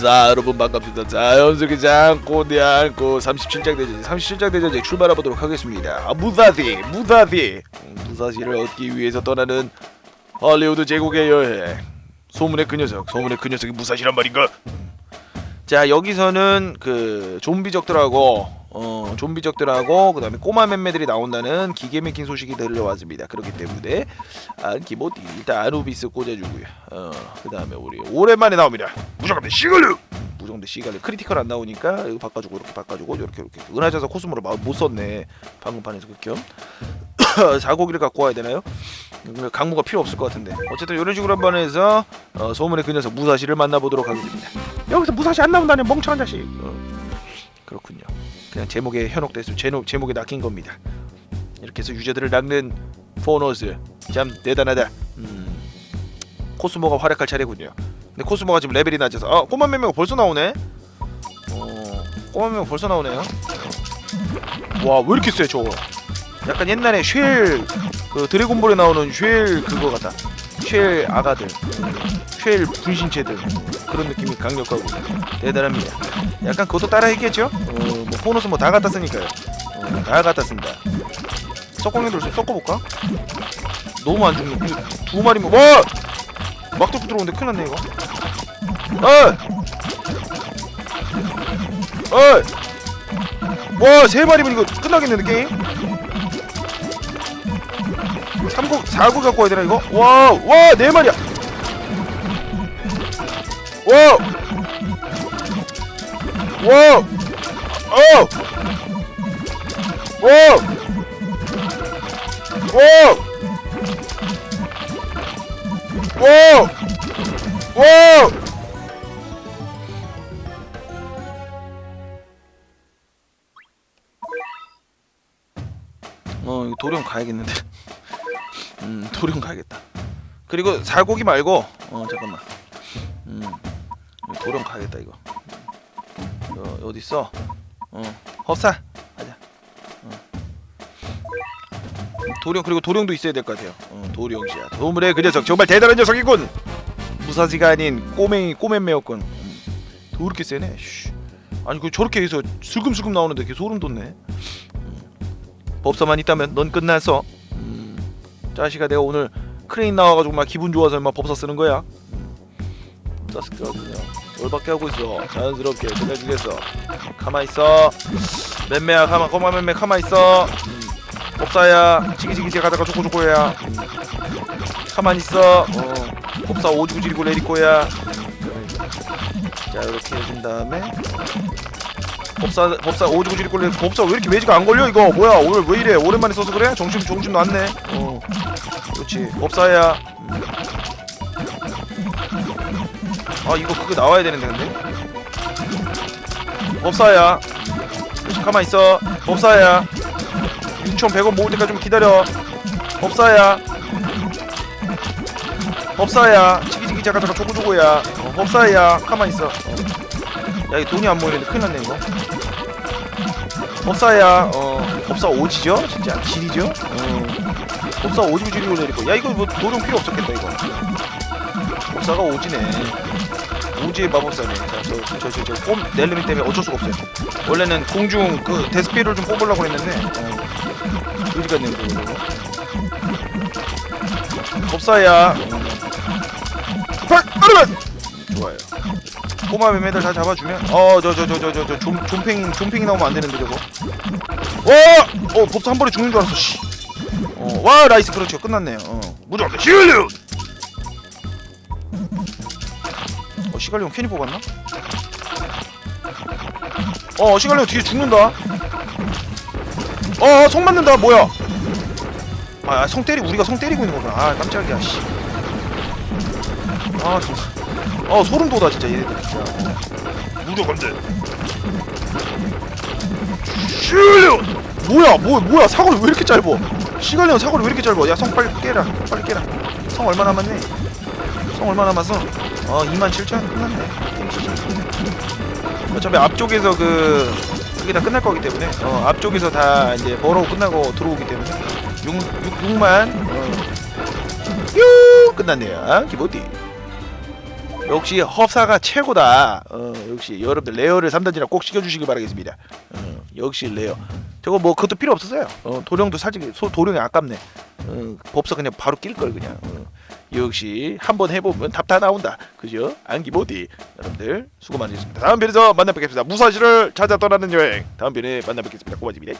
자 여러분 반갑습니다. 자 연속의 장꼬대 안고 37장 대전 37장 대전에 출발해 보도록 하겠습니다. 아, 무사시 무사시. 음, 무사시를 얻기 위해서 떠나는 할리우드 제국의 여행 소문의 그 녀석 소문의 그 녀석이 무사시란 말인가? 자 여기서는 그 좀비적들하고 어 좀비적들하고 그 다음에 꼬마 맴매들이 나온다는 기계 맥힌 소식이 들려왔습니다. 그렇기 때문에 안기모디 일단 아누비스 꽂아주고요. 어그 다음에 우리 오랜만에 나옵니다 무조건 시글루. 무정대 시갈레 크리티컬 안 나오니까 이거 바꿔주고 이렇게 바꿔주고 이렇게 이렇게 은하자서 코스모로 마- 못 썼네. 방금 판에서 극혐 자고기를 갖고 와야 되나요? 음, 강무가 필요 없을 것 같은데. 어쨌든 이런 식으로 한번 해서 어, 소문의 그 녀석 무사시를 만나보도록 하겠습니다. 여기서 무사시 안 나온다는 멍청한 자식. 어, 그렇군요. 그냥 제목에 현혹돼서 제목, 제목에 낚인 겁니다. 이렇게 해서 유저들을 낚는 포너스. 참 대단하다. 음, 코스모가 활약할 차례군요 근데 코스모가 지금 레벨이 낮아서 아 꼬마 맴매가 벌써 나오네? 어 꼬마 맴매가 벌써 나오네요. 와 왜 이렇게 세 저거? 약간 옛날에 쉘 그 드래곤볼에 나오는 쉘 그거 같다. 쉘 아가들 쉘 분신체들. 그런 느낌이 강력하고 대단합니다. 약간 그것도 따라 했겠죠? 어뭐 보너스 뭐 다 갖다 쓰니까요. 어, 다 갖다 쓴다. 석공룡들 좀 섞어볼까? 너무 안 죽네 두 마리면 와 막 뚫고 들어오는데 큰일 났네 이거. 어이 어이 와세 마리면 이거 끝나겠는데 게임? 3구 4구 갖고 와야 되나 이거? 와와네 마리야! 와와 어! 와! 와! 와! 와! 어, 이거 도령 가야겠는데. 음, 도령 가야겠다. 그리고 살고기 말고, 어, 잠깐만. 음, 도령 가야겠다 이거. 어, 어디 있어? 어, 헛사. 도령 그리고 도령도 있어야 될 것 같아요. 어, 도령씨야. 도물의 그 녀석 정말 대단한 녀석이군. 무사시가 아닌 꼬맹이 꼬맨매였군. 음, 더럽게 세네. 씨. 아니 그 저렇게 해서 슬금슬금 나오는데 걔 소름 돋네. 음, 법사만 있다면 넌 끝났어. 음, 자식아 내가 오늘 크레인 나와가지고 막 기분 좋아서 막 법사 쓰는 거야. 음, 법사 쓰거든요. 열받게 하고 있어. 자연스럽게 끝내주겠어. 가만 있어. 맴매야 가만 꼬마 맴매 가만 있어. 음, 법사야 지기지기지 가다가 조고조고야. 음, 가만 있어. 어, 법사 오지구 지리고. 음, 자 이렇게 해준 다음에 법사 법사 오지구 지리고 레 법사 왜 이렇게 매지가 안 걸려 이거 뭐야 오늘 왜 이래 오랜만에 써서 그래 정신 정신 놨네. 어, 그렇지 법사야. 음. 아 이거 그거 나와야 되는데 근데 법사야 가만 있어 법사야 6,100원 모을 때까지 좀 기다려. 법사야. 법사야. 지기지기 자가자가 조고조고야. 어, 법사야. 가만 있어. 야 이 돈이 안 모이는데 큰일 났네 이거. 법사야. 어 법사 오지죠? 진짜 지리죠? 어 법사 오지고 지리고 내리고 야. 이거 뭐 도령 필요 없었겠다 이거. 법사가 오지네 오지의 마법사네 자 저 저 저저꼼 넬름이 때문에 어쩔 수가 없어요 원래는 공중 그 데스피를 좀 뽑으려고 했는데 어, 의지 같네 이거 법사야 펄! 빠르면 좋아요 꼬마 매매들 다 잡아주면 어 저 저 저 저 저 저 좀팽이 좀팽이 나오면 안 되는데 저거 와! 어 법사 한 번에 죽는 줄 알았어 씨. 어, 와 라이스 그렇죠 끝났네요 어. 무조건 시울류 시갈리온 괜히 뽑았나? 어 시갈리온 뒤에 죽는다. 어성 맞는다. 뭐야? 아성 때리 우리가 성 때리고 있는 거구나. 아 깜짝이야 씨. 아 진짜 어 소름 돋아 진짜 얘네들 진짜. 돼 시갈리온 뭐야 뭐 뭐야? 사거리 왜 이렇게 짧아 시갈리온 사거리 왜 이렇게 짧아 야성 빨리 깨라. 빨리 깨라. 성 얼마 남았네 성 얼마 남았어 어 27,000 끝났네 어차피 앞쪽에서 그 그게 다 끝날 거기 때문에 어 앞쪽에서 다 이제 버러우 끝나고 들어오기 때문에 6, 6, 6만 어. 유 끝났네요 기본디 역시 허사가 최고다. 어, 역시 여러분들 레어를 3단지나 꼭 시켜주시기 바라겠습니다. 어, 역시 레어. 저거 뭐 그것도 필요 없었어요. 어, 도령도 솔직히 소, 도령이 아깝네. 어, 법사 그냥 바로 낄 걸 그냥. 어, 역시 한번 해보면 답 다 나온다. 그죠? 안기 모디. 여러분들 수고 많으셨습니다. 다음 편에서 만나 뵙겠습니다. 무사시를 찾아 떠나는 여행. 다음 편에 만나 뵙겠습니다. 고맙습니다.